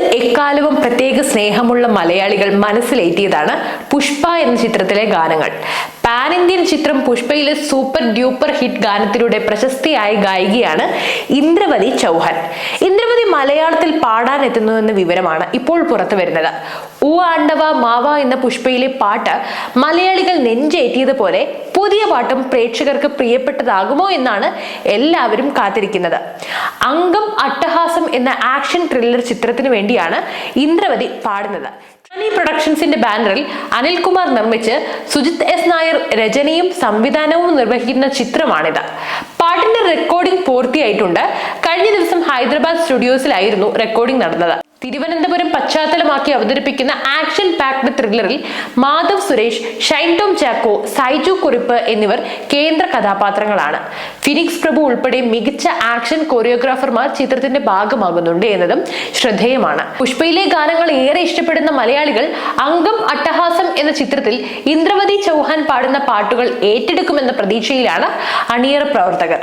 എക്കാലവും പ്രത്യേക സ്നേഹമുള്ള മലയാളികൾ മനസ്സിലേറ്റിയതാണ് പുഷ്പ എന്ന ചിത്രത്തിലെ ഗാനങ്ങൾ. പാൻ ഇന്ത്യൻ ചിത്രം പുഷ്പയിലെ സൂപ്പർ ഡ്യൂപ്പർ ഹിറ്റ് ഗാനത്തിലൂടെ പ്രശസ്തിയായ ഗായികയാണ് ഇന്ദ്രവതി ചൗഹാൻ. ഇന്ദ്രവതി മലയാളത്തിൽ പാടാൻ എത്തുന്നു എന്ന വിവരമാണ് ഇപ്പോൾ പുറത്തു വരുന്നത്. ഊ ആണ്ടവ മാവ എന്ന പുഷ്പയിലെ പാട്ട് മലയാളികൾ നെഞ്ചേറ്റിയതുപോലെ പുതിയ പാട്ടും പ്രേക്ഷകർക്ക് പ്രിയപ്പെട്ടതാകുമോ എന്നാണ് എല്ലാവരും കാത്തിരിക്കുന്നത്. അംഗം അട്ടഹാസം എന്ന ആക്ഷൻ ത്രില്ലർ ചിത്രത്തിന് വേണ്ടിയാണ് ഇന്ദ്രവതി പാടുന്നത്. സണി പ്രൊഡക്ഷൻസിന്റെ ബാനറിൽ അനിൽകുമാർ നിർമ്മിച്ച് സുജിത് എസ് നായർ രചനയും സംവിധാനവും നിർവഹിക്കുന്ന ചിത്രമാണിത്. പാട്ടിന്റെ റെക്കോർഡിംഗ് പൂർത്തിയായിട്ടുണ്ട്. കഴിഞ്ഞ ദിവസം ഹൈദരാബാദ് സ്റ്റുഡിയോസിലായിരുന്നു റെക്കോർഡിംഗ് നടന്നത്. തിരുവനന്തപുരം പശ്ചാത്തലമാക്കി അവതരിപ്പിക്കുന്ന ആക്ഷൻ പാക്ഡ് ത്രില്ലറിൽ മാധവ് സുരേഷ് ഷൈൻ ടോം ചാക്കോ സൈജു കുറിപ്പ് എന്നിവർ കേന്ദ്ര കഥാപാത്രങ്ങളാണ്. ഫിനിക്സ് പ്രഭു ഉൾപ്പെടെ മികച്ച ആക്ഷൻ കൊറിയോഗ്രാഫർമാർ ചിത്രത്തിന്റെ ഭാഗമാകുന്നുണ്ട് എന്നതും ശ്രദ്ധേയമാണ്. പുഷ്പയിലെ ഗാനങ്ങൾ ഏറെ ഇഷ്ടപ്പെടുന്ന മലയാളികൾ അംഗം അട്ടഹാസം എന്ന ചിത്രത്തിൽ ഇന്ദ്രവതി ചൗഹാൻ പാടുന്ന പാട്ടുകൾ ഏറ്റെടുക്കുമെന്ന പ്രതീക്ഷയിലാണ് അണിയറ പ്രവർത്തകർ.